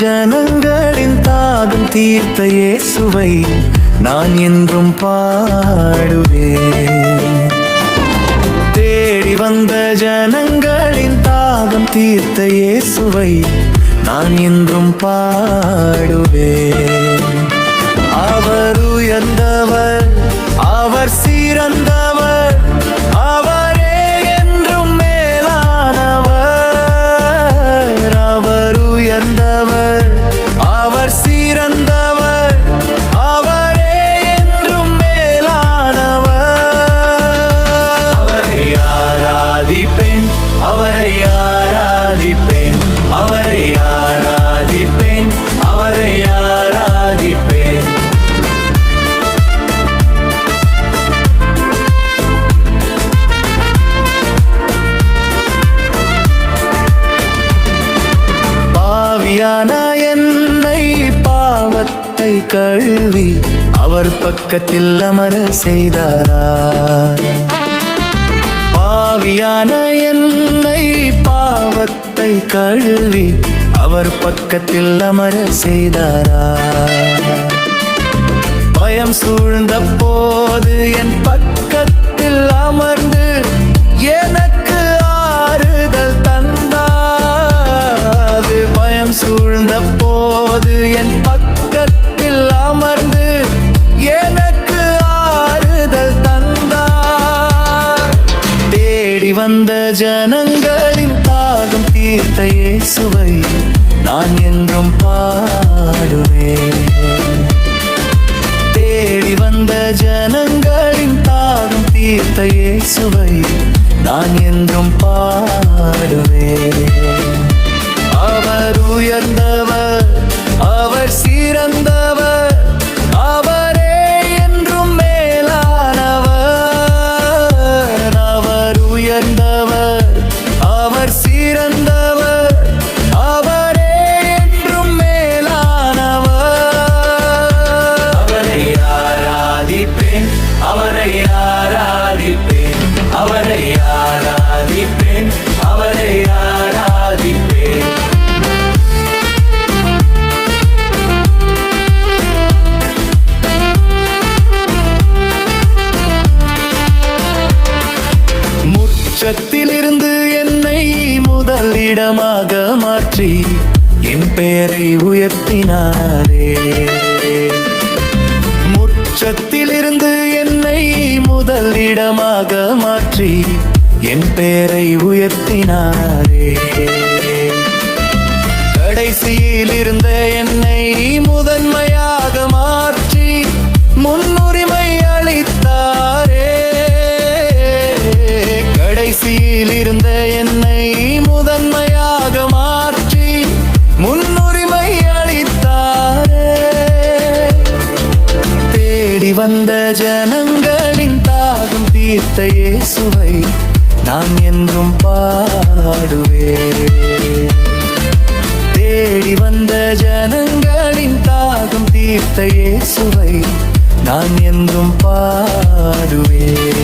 ஜனங்களின் தாகம் தீர்த்த இயேசுவை நான் என்றும் பாடுவேன். தேடி வந்த ஜனங்களின் தாகம் தீர்த்த இயேசுவை நான் என்றும் பாடுவேன். அவர் உயர்ந்தவர் அவர் சீரந்த பாவியான என்னை பாவத்தை கழுவி அவர் பக்கத்தில் அமர செய்தாரா? பாவியான என்னை பாவத்தை கழுவி அவர் பக்கத்தில் அமர செய்தாரா? பயம் சூழ்ந்த போல் சூழ்ந்த போது என் பக்கத்தில் அமர்ந்து எனக்கு ஆறுதல் தந்தார். தேடி வந்த ஜனங்களின் தாகம் தீர்த்த இயேசுவை நான் என்றும் பாடுவேன். தேடி வந்த ஜனங்களின் தாகம் தீர்த்த இயேசுவை நான் என்றும் பாடுவேன். அவர் உயர்ந்தவர் அவர் சிறந்தவர் அவரே என்றும் மேலானவர். அவர் உயர்ந்தவர் அவர் சிறந்தவர் அவரே என்றும் மேலானவர். அவரை ஆராதிப்பேன் அவரை ஆராதிப்பேன் அவரை ஆராதிப்பேன் அவரை ஆராதிப்பேன். உச்சத்திலிருந்து என்னை முதலிடமாக மாற்றி என் பெயரை உயர்த்தினாரே. முச்சத்திலிருந்து என்னை முதலிடமாக மாற்றி என் பெயரை உயர்த்தினாரே. கடைசியில் இருந்த என்னை முதன்மையாக மாற்றி வந்த ஜனங்களின் தாகம் தீர்த்த இயேசுவை நான் என்றும் பாடுவேன். தேடி வந்த ஜனங்களின் தாகம் தீர்த்த இயேசுவை நான் என்றும் பாடுவேன்.